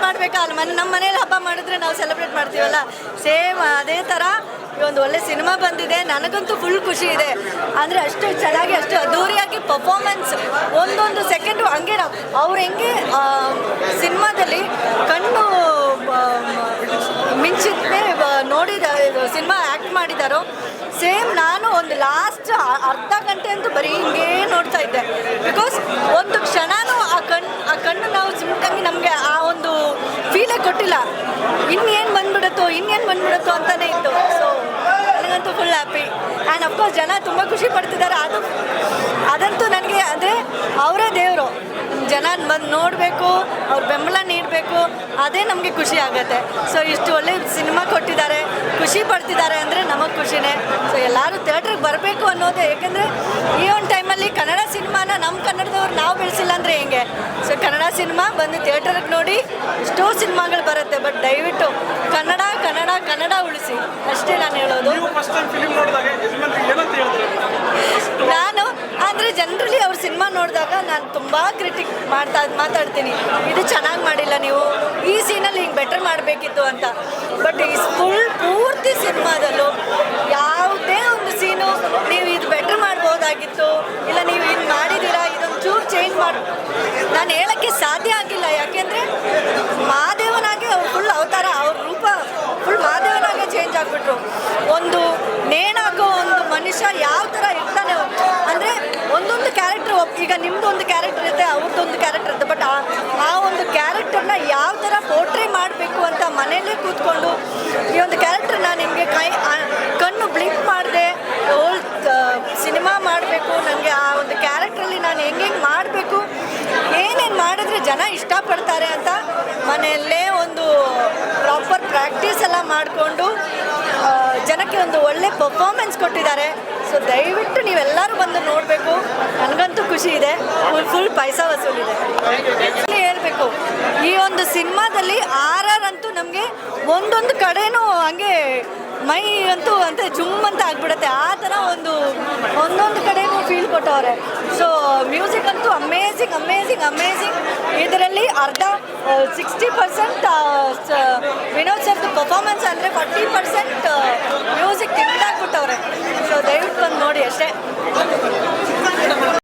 Celebrate ಮಾಡಬೇಕಾ ಮನೆ ನಮ್ಮ ಮನೇಲಿ ಹಬ್ಬ ಮಾಡಿದ್ರೆ ನಾವು ಸೆಲೆಬ್ರೇಟ್ ಮಾಡ್ತೀವಲ್ಲ? ಸೇಮ್ ಅದೇ ಥರ ಈ ಒಂದು ಒಳ್ಳೆ ಸಿನಿಮಾ ಬಂದಿದೆ. ನನಗಂತೂ ಫುಲ್ ಖುಷಿ ಇದೆ. ಅಂದರೆ ಅಷ್ಟು ಚೆನ್ನಾಗಿ ಅಷ್ಟು ಅದ್ದೂರಿಯಾಗಿ ಪರ್ಫಾರ್ಮೆನ್ಸ್ ಒಂದೊಂದು ಸೆಕೆಂಡು ಹಂಗೆ ಅವ್ರು ಹೆಂಗೆ ಸಿನಿಮಾದಲ್ಲಿ ಕಣ್ಣು ಆ, ಮಿಂಚಿದ್ನೇ ನೋಡಿದ ಸಿನಿಮಾ ಆ್ಯಕ್ಟ್ ಮಾಡಿದಾರೋ ಸೇಮ್ ನಾನು ಒಂದು ಲಾಸ್ಟ್ ಅರ್ಧ ಗಂಟೆ ಅಂತೂ ಬರೀ ಹಿಂಗೇ ನೋಡ್ತಾ ಇದ್ದೆ. ಬಿಕಾಸ್ ಒಂದು ಕ್ಷಣನೂ ಆ ಕಣ್ಣು ಆ ಕಣ್ಣು ನಾವು ಸುಮ್ಮನೆ ನಮಗೆ ಆ ಒಂದು ಫೀಲೇ ಕೊಟ್ಟಿಲ್ಲ ಇನ್ನೇನು ಬಂದ್ಬಿಡುತ್ತೋ ಇನ್ನೇನು ಬಂದ್ಬಿಡುತ್ತೋ ಅಂತಾನೆ ಇತ್ತು ಸೊ ನನಗಂತೂ ಫುಲ್ ಹ್ಯಾಪಿ ಆ್ಯಂಡ್ ಅಫ್ಕೋರ್ಸ್ ಜನ ತುಂಬ ಖುಷಿ ಪಡ್ತಿದ್ದಾರೆ. ಅದು ಅದಂತೂ ನನಗೆ ಅಂದರೆ ಅವರೇ ದೇವರು. ಜನ ಬಂದು ನೋಡಬೇಕು, ಅವ್ರ ಬೆಂಬಲ ನೀಡಬೇಕು, ಅದೇ ನಮಗೆ ಖುಷಿ ಆಗುತ್ತೆ. ಸೊ ಇಷ್ಟು ಒಳ್ಳೆ ಸಿನಿಮಾ ಕೊಟ್ಟಿದ್ದಾರೆ. ಖುಷಿ ಪಡ್ತಿದ್ದಾರೆ ಅಂದರೆ ನಮಗೆ ಖುಷಿನೇ. ಸೊ ಎಲ್ಲರೂ ಥಿಯೇಟ್ರಿಗೆ ಬರಬೇಕು ಅನ್ನೋದು, ಏಕೆಂದರೆ ಈ ಒಂದು ಟೈಮಲ್ಲಿ ಕನ್ನಡ ಸಿನಿಮಾನ ನಮ್ಮ ಕನ್ನಡದವ್ರು ನಾವು ಬೆಳೆಸಿಲ್ಲ ಅಂದರೆ ಹೆಂಗೆ? ಸೊ ಕನ್ನಡ ಸಿನಿಮಾ ಬಂದು ಥಿಯೇಟರ್ಗೆ ನೋಡಿ ಎಷ್ಟೋ ಸಿನಿಮಾಗಳು ಬರುತ್ತೆ. ಬಟ್ ದಯವಿಟ್ಟು ಕನ್ನಡ ಕನ್ನಡ ಉಳಿಸಿ. ಅಷ್ಟೇ ನಾನು ಹೇಳೋದು. ನಾನು ಆದ್ರೆ ಜನರಲಿ ಅವ್ರ ಸಿನಿಮಾ ನೋಡಿದಾಗ ನಾನು ತುಂಬ ಕ್ರಿಟಿಕ್ ಮಾಡ್ತಾ ಮಾತಾಡ್ತೀನಿ. ಇದು ಚೆನ್ನಾಗಿ ಮಾಡಿಲ್ಲ ನೀವು. ಈ ಸೀನಲ್ಲಿ ಹಿಂಗೆ ಬೆಟರ್ ಮಾಡಬೇಕಿತ್ತು ಅಂತ. ಬಟ್ ಈ ಫುಲ್ ಪೂರ್ತಿ ಸಿನಿಮಾದಲ್ಲೂ ಯಾವುದೇ ಒಂದು ಸೀನು ನೀವು ಇದು ಬೆಟರ್ ಮಾಡ್ಬೋದಾಗಿತ್ತು. ಇಲ್ಲ ನೀವು ಆಗಿಬಿಟ್ರು. ಒಂದು ನೇಣಾಕೋ ಒಂದು ಮನುಷ್ಯ ಯಾವ ಥರ ಇರ್ತಾನೆ ಅಂದರೆ ಒಂದೊಂದು ಕ್ಯಾರೆಕ್ಟರ್ ಈಗ ನಿಮ್ದು ಒಂದು ಕ್ಯಾರೆಕ್ಟರ್ ಇರುತ್ತೆ ಅವ್ರದ್ದೊಂದು ಕ್ಯಾರೆಕ್ಟರ್ ಇರುತ್ತೆ ಬಟ್ ಆ ಒಂದು ಕ್ಯಾರೆಕ್ಟರ್ನ ಯಾವ ಥರ ಪೋರ್ಟ್ರೇ ಮಾಡಬೇಕು ಅಂತ ಮನೆಯಲ್ಲೇ ಕೂತ್ಕೊಂಡು ಈ ಒಂದು ಕ್ಯಾರೆಕ್ಟರ್ನ ನಿಮಗೆ ಕೈ ಕಣ್ಣು ಬ್ಲಿಂಕ್ ಮಾಡಿದೆ ಓಲ್ ಸಿನಿಮಾ ಮಾಡಬೇಕು ನನಗೆ ಆ ಒಂದು ಕ್ಯಾರೆಕ್ಟ್ರಲ್ಲಿ ನಾನು ಹೆಂಗೆ ಹೆಂಗೆ ಮಾಡಬೇಕು, ಏನೇನು ಮಾಡಿದ್ರೆ ಜನ ಇಷ್ಟಪಡ್ತಾರೆ ಅಂತ ಮನೆಯಲ್ಲೇ ಒಂದು ಪ್ರಾಪರ್ ಪ್ರಾಕ್ಟೀಸ್ ಎಲ್ಲ ಮಾಡಿಕೊಂಡು ಜನಕ್ಕೆ ಒಂದು ಒಳ್ಳೆ ಪರ್ಫಾರ್ಮೆನ್ಸ್ ಕೊಟ್ಟಿದ್ದಾರೆ. ಸೊ ದಯವಿಟ್ಟು ನೀವೆಲ್ಲರೂ ಬಂದು ನೋಡಬೇಕು. ನನಗಂತೂ ಖುಷಿ ಇದೆ. ಫುಲ್ ಫುಲ್ ಪೈಸಾ ವಸೂಲಿದೆ. ಹೇಳಬೇಕು, ಈ ಒಂದು ಸಿನಿಮಾದಲ್ಲಿ ಆರ್ ಆರ್ ಅಂತೂ ನಮಗೆ ಒಂದೊಂದು ಕಡೆನೂ ಹಂಗೆ ಮೈ ಅಂತೂ ಅಂತ ಜುಮ್ ಅಂತ ಆಗ್ಬಿಡುತ್ತೆ. ಆ ಥರ ಒಂದು, ಒಂದೊಂದು ಕಡೆನೂ ಫೀಲ್ ಕೊಟ್ಟವ್ರೆ. ಸೊ ಮ್ಯೂಸಿಕ್ ಅಂತೂ ಅಮೇಝಿಂಗ್ ಅಮೇಝಿಂಗ್ ಅಮೇಝಿಂಗ್ ಇದರಲ್ಲಿ ಅರ್ಧ ಸಿಕ್ಸ್ಟಿ ಪರ್ಸೆಂಟ್ ವಿನೋದ್ ಸರ್ದು ಪರ್ಫಾರ್ಮೆನ್ಸ್ ಅಂದರೆ ಫಾರ್ಟಿ ಪರ್ಸೆಂಟ್ ಮ್ಯೂಸಿಕ್ ತಿಂದಾಕ್ಬಿಟ್ಟವ್ರೆ ಸೊ ದಯವಿಟ್ಟು ಬಂದು ನೋಡಿ ಅಷ್ಟೇ.